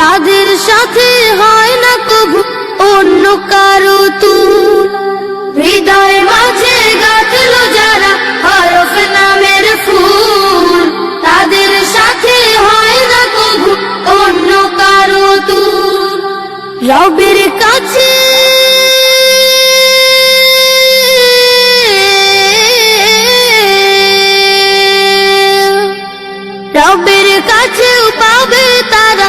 তাদের সাথে হয় না কবু অন্য কারও তুল হৃদয় মাঝে গাঁথলো যারা হরফ নামের ফুল, তাদের সাথে হয় না কবু অন্য কারও তুল রবের কাছে রবের কাছেও পাবে তারা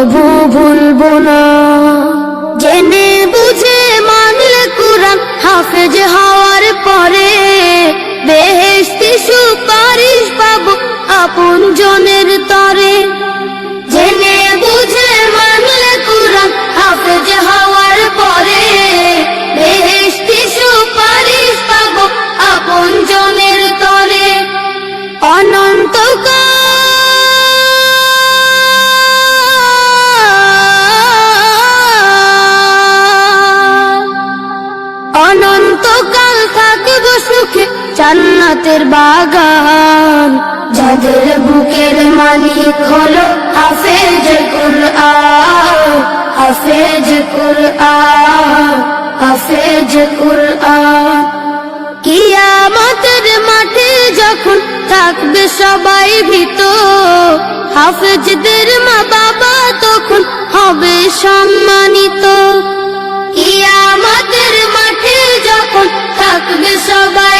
কবু ভুলবো না। জেনে বুঝে মানলে কুরআন হাফেজ হওয়ার পরে বেহেশতি সুপারিশ পাবো আপন জনের তরে। জান্নাতের বাগান। যাদের বুকের মালিক হলো হাফেজ কুরআন হাফেজ কুরআন হাফেজ কুরআন। কিয়ামতের মাঠে যখন থাকবে সবাই ভীত, হাফেজদের মা বাবা তখন হবে সম্মানিত। কিয়ামতের মাঠে যখন থাকবে সবাই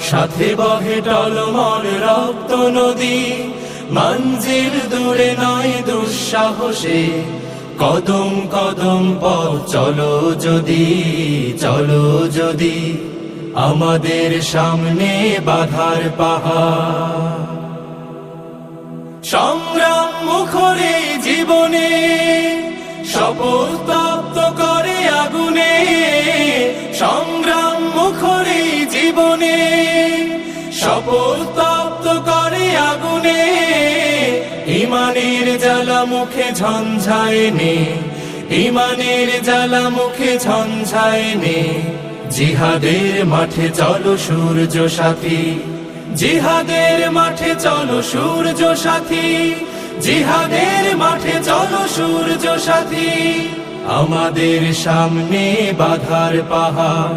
সাথে বহে টলমল রক্ত নদী। মঞ্জিল দূরে নয় দুঃসাহসে। কদম কদম পথ চলো যদি চলো যদি। আমাদের সামনে বাধার পাহাড়। সংগ্রাম মুখরে জীবনে, শপথ প্রাপ্ত করে আগুনে। সংগ্রাম মুখরে জীবনে শপথ প্রাপ্ত করে আগুনে, ইমানের জ্বালা মুখে ঝঞ্ঝায় নে, ইমানের জ্বালা মুখে ঝঞ্ঝায় নে। জিহাদের মাঠে চলো সূর্য সাথী, জিহাদের মাঠে চলো সূর্য সাথী, জিহাদের মাঠে চলো সূর্য সাথী। আমাদের সামনে বাধার পাহাড়